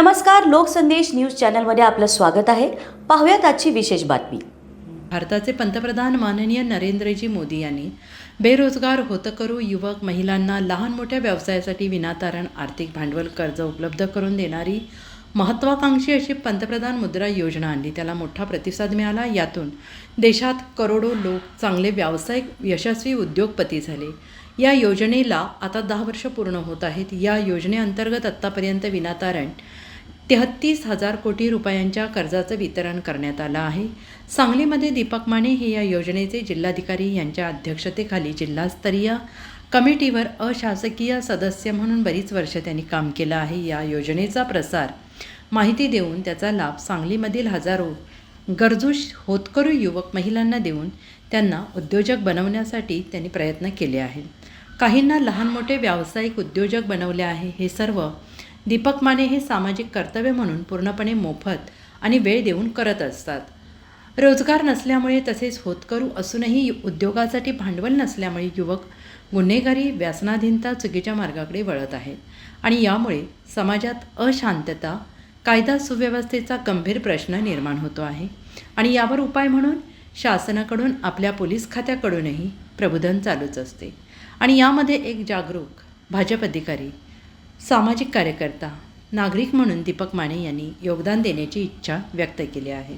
नमस्कार लोकसंदेश न्यूज चॅनलमध्ये आपलं स्वागत आहे. पाहूयात आजची विशेष बातमी. भारताचे पंतप्रधान माननीय नरेंद्रजी मोदी यांनी बेरोजगार होतकरू युवक महिलांना लहान मोठ्या व्यवसायासाठी विनातारण आर्थिक भांडवल कर्ज उपलब्ध करून देणारी महत्त्वाकांक्षी अशी पंतप्रधान मुद्रा योजना आणली. त्याला मोठा प्रतिसाद मिळाला. यातून देशात करोडो लोक चांगले व्यावसायिक यशस्वी उद्योगपती झाले. या योजनेला आता दहा वर्ष पूर्ण होत आहेत. या योजनेअंतर्गत आत्तापर्यंत विनातारण तेहत्तीस हजार कोटी रुपयांच्या कर्जाचं वितरण करण्यात आलं आहे. सांगलीमध्ये दीपक माने हे या योजनेचे जिल्हाधिकारी यांच्या अध्यक्षतेखाली जिल्हास्तरीय कमिटीवर अशासकीय सदस्य म्हणून बरीच वर्ष त्यांनी काम केलं आहे. या योजनेचा प्रसार माहिती देऊन त्याचा लाभ सांगलीमधील हजारो गरजू होतकरू युवक महिलांना देऊन त्यांना उद्योजक बनवण्यासाठी त्यांनी प्रयत्न केले आहेत. काहींना लहान मोठे व्यावसायिक उद्योजक बनवले आहे. हे सर्व दीपक माने हे सामाजिक कर्तव्य म्हणून पूर्णपणे मोफत आणि वेळ देऊन करत असतात. रोजगार नसल्यामुळे तसेच होतकरू असूनही उद्योगासाठी भांडवल नसल्यामुळे युवक गुन्हेगारी व्यसनाधीनता चुकीच्या मार्गाकडे वळत आहेत आणि यामुळे समाजात अशांतता कायदा सुव्यवस्थेचा गंभीर प्रश्न निर्माण होतो आहे आणि यावर उपाय म्हणून शासनाकडून आपल्या पोलीस खात्याकडूनही प्रबोधन चालूच असते आणि यामध्ये एक जागरूक भाजप अधिकारी सामाजिक कार्यकर्ता नागरिक म्हणून दीपक माने यांनी योगदान देण्याची इच्छा व्यक्त केली आहे.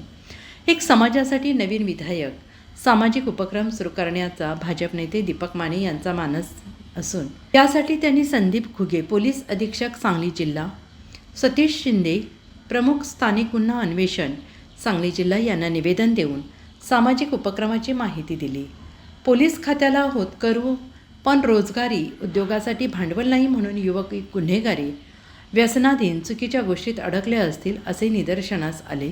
एक समाजासाठी नवीन विधायक सामाजिक उपक्रम सुरू करण्याचा भाजप नेते दीपक माने यांचा मानस असून यासाठी त्यांनी संदीप खुगे पोलीस अधीक्षक सांगली जिल्हा सतीश शिंदे प्रमुख स्थानिक गुन्हा अन्वेषण सांगली जिल्हा यांना निवेदन देऊन सामाजिक उपक्रमाची माहिती दिली. पोलीस खात्याला होतकरू पण रोजगारी उद्योगासाठी भांडवल नाही म्हणून युवक गुन्हेगारी. व्यसनाधीन चुकीच्या गोष्टीत अडकले असतील असे निदर्शनास आले.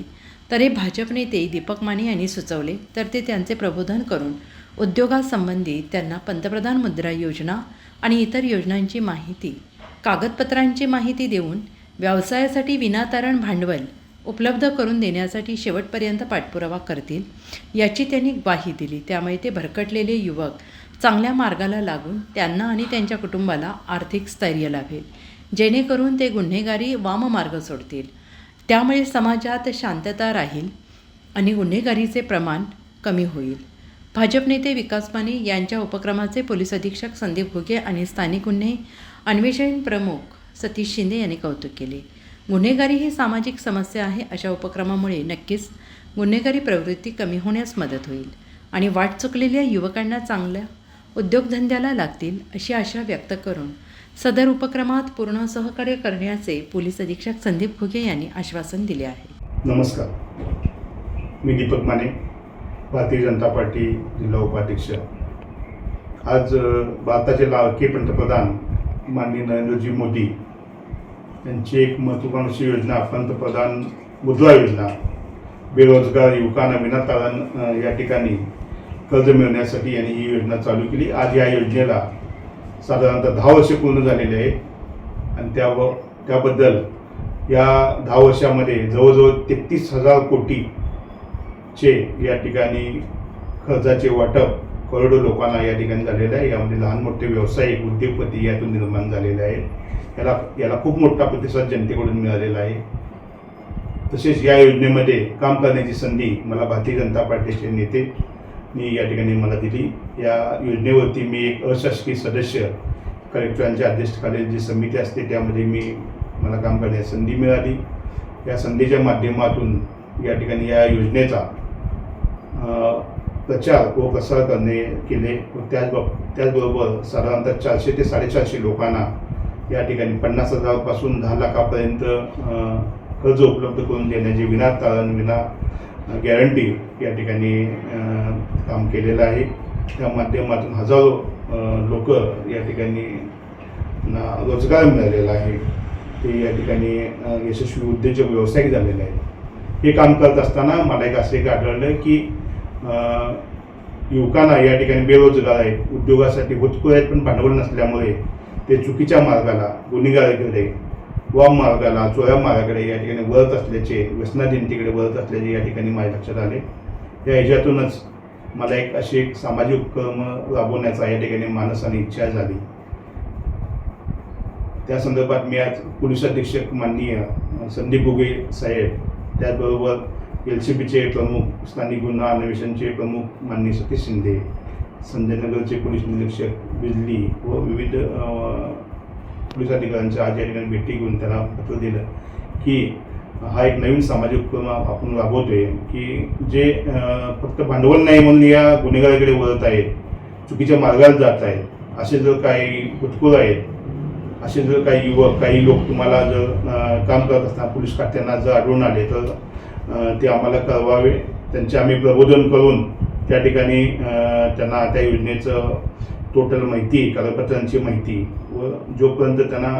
तर हे भाजप नेते दीपक माने यांनी सुचवले तर ते त्यांचे प्रबोधन करून उद्योगासंबंधी त्यांना पंतप्रधान मुद्रा योजना आणि इतर योजनांची माहिती कागदपत्रांची माहिती देऊन व्यवसायासाठी विनातारण भांडवल उपलब्ध करून देण्यासाठी शेवटपर्यंत पाठपुरावा करतील याची त्यांनी ग्वाही दिली. त्यामुळे ते भरकटलेले युवक चांगल्या मार्गाला लागून त्यांना आणि त्यांच्या कुटुंबाला आर्थिक स्थैर्य लाभेल. जेणेकरून ते गुन्हेगारी वाममार्ग सोडतील. त्यामुळे समाजात शांतता राहील आणि गुन्हेगारीचे प्रमाण कमी होईल. भाजप नेते विकास माने यांच्या उपक्रमाचे पोलीस अधीक्षक संदीप घुगे आणि स्थानिक गुन्हे अन्वेषण प्रमुख सतीश शिंदे यांनी कौतुक केले. गुन्हेगारी ही सामाजिक समस्या आहे अशा उपक्रमामुळे नक्कीच गुन्हेगारी प्रवृत्ती कमी होण्यास मदत होईल. आणि वाट चुकलेल्या युवकांना चांगल्या उद्योगधंद्याला लागतील अशी आशा व्यक्त करून सदर उपक्रमात पूर्ण सहकार्य करण्याचे पोलीस अधीक्षक संदीप घुगे यांनी आश्वासन दिले आहे. नमस्कार. मी दीपक माने भारतीय जनता पार्टी जिल्हा उपाध्यक्ष. आज भारताचे लाडके पंतप्रधान माननीय नरेंद्रजी मोदी यांची एक महत्त्वाकांक्षी योजना पंतप्रधान मुद्रा योजना बेरोजगार युवकांना विनातारण या ठिकाणी कर्ज मिळवण्यासाठी यांनी ही योजना चालू केली. आज या योजनेला साधारणतः दहा वर्षे पूर्ण झालेले आहे आणि त्या त्याबद्दल या दहा वर्षामध्ये जवळजवळ तेहतीस हजार कोटीचे या ठिकाणी कर्जाचे वाटप करोडो लोकांना या ठिकाणी झालेलं आहे. यामध्ये लहान मोठे व्यावसायिक उद्योगपती यातून निर्माण झालेले आहेत. याला याला खूप मोठा प्रतिसाद जनतेकडून मिळालेला आहे. तसेच या योजनेमध्ये काम करण्याची संधी मला भारतीय जनता पार्टीचे नेते मी या ठिकाणी मला दिली. या योजनेवरती मी एक अशासकीय सदस्य कलेक्टरांच्या अध्यक्षतेखाली जी समिती असते त्यामध्ये मी मला काम करण्याची संधी मिळाली. या संधीच्या माध्यमातून या ठिकाणी या योजनेचा प्रचार व प्रसार करणे केले व त्याचबाब त्याचबरोबर साधारणतः चारशे ते साडेचारशे लोकांना या ठिकाणी पन्नास हजारपासून दहा लाखापर्यंत कर्ज उपलब्ध करून देण्याची विना तारण विना गॅरंटी या ठिकाणी काम केलेलं आहे. त्या माध्यमातून हजारो लोक या ठिकाणी ना रोजगार मिळालेला आहे. ते या ठिकाणी यशस्वी उद्योजक व्यावसायिक झालेले आहेत. हे काम करत असताना मला एक असं एक आढळलं की युवकांना या ठिकाणी बेरोजगार आहेत. उद्योगासाठी होतकरू आहेत पण भांडवल नसल्यामुळे ते चुकीच्या मार्गाला गुन्हेगारीकडे वाम मार्गाला चोऱ्या मार्गाकडे या ठिकाणी वळत असल्याचे व्यसनाधीनतेकडे वळत असल्याचे या ठिकाणी माझ्या लक्षात आले. या ह्याच्यातूनच मला एक अशी एक सामाजिक उपक्रम राबवण्याचा या ठिकाणी मानस आणि इच्छा झाली. त्या संदर्भात मी आज पोलीस अधीक्षक माननीय संदीप बुगे साहेब त्याचबरोबर एल सी बीचे प्रमुख स्थानिक गुन्हा अन्वेषणचे प्रमुख माननीय सतीश शिंदे संजयनगरचे पोलीस निरीक्षक बिजली व विविध पोलीस अधिकाऱ्यांच्या आज या ठिकाणी भेटी घेऊन त्याला पत्र दिलं की हा एक नवीन सामाजिक उपक्रम आपण राबवतोय की जे फक्त भांडवल नाही म्हणून या गुन्हेगाराकडे वळत आहेत चुकीच्या मार्गाला जात आहेत असे जर काही घुसखोर आहेत असे जर काही युवक काही लोक तुम्हाला जर काम करत असताना पोलीस खात्यांना जर आढळून आले तर ते आम्हाला कळवावे. त्यांचे आम्ही प्रबोधन करून त्या ठिकाणी त्यांना त्या योजनेचं टोटल माहिती कागदपत्रांची माहिती व जोपर्यंत त्यांना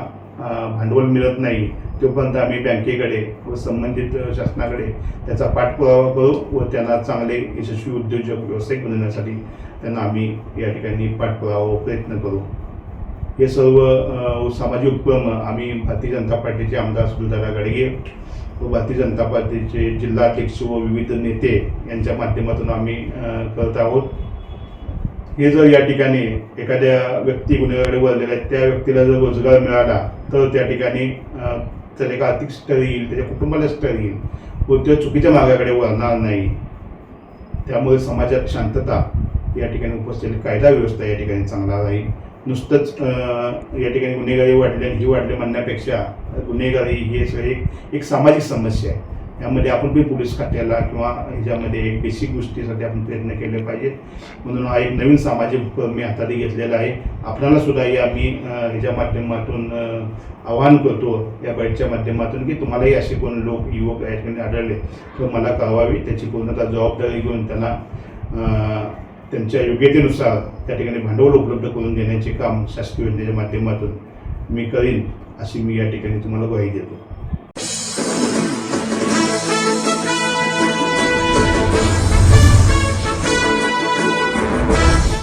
भांडवल मिळत नाही तोपर्यंत आम्ही बँकेकडे व संबंधित शासनाकडे त्याचा पाठपुरावा करू व त्यांना चांगले यशस्वी उद्योजक व्यावसायिक बनवण्यासाठी त्यांना आम्ही या ठिकाणी पाठपुरावा व प्रयत्न करू. हे सर्व सामाजिक उपक्रम आम्ही भारतीय जनता पार्टीचे आमदार सुनीलदादा गाडगे व भारतीय जनता पार्टीचे जिल्हाध्यक्ष व विविध नेते यांच्या माध्यमातून आम्ही करत आहोत. हे जर या ठिकाणी एखाद्या व्यक्ती गुन्हेगाराकडे वळलेल्या आहेत, त्या व्यक्तीला जर रोजगार मिळाला तर त्या ठिकाणी त्याला एक आर्थिक स्तर येईल त्याच्या कुटुंबाला स्तर येईल. कोणत्या चुकीच्या मार्गाकडे वळणार नाही. त्यामुळे समाजात शांतता या ठिकाणी उपस्थित कायदा व्यवस्था या ठिकाणी चांगला राहील. नुसतंच या ठिकाणी गुन्हेगारी वाढली आणि ही वाढली म्हणण्यापेक्षा गुन्हेगारी हे सगळे एक एक सामाजिक समस्या आहे. यामध्ये आपण बी पोलीस खात्याला किंवा ह्याच्यामध्ये एक बेसिक गोष्टीसाठी आपण प्रयत्न केले पाहिजेत. म्हणून हा एक नवीन सामाजिक उपक्रम मी हाताने घेतलेला आहे. आपल्याला सुद्धा या मी ह्याच्या माध्यमातून आवाहन करतो या बाईटच्या माध्यमातून की तुम्हालाही असे कोण लोक युवक या ठिकाणी आढळले तर मला कळवावी. त्याची पूर्णतः जबाबदारी घेऊन त्यांना त्यांच्या योग्यतेनुसार त्या ठिकाणी भांडवल उपलब्ध करून देण्याचे काम शासकीय योजनेच्या माध्यमातून मी करीन अशी मी या ठिकाणी तुम्हाला ग्वाही देतो.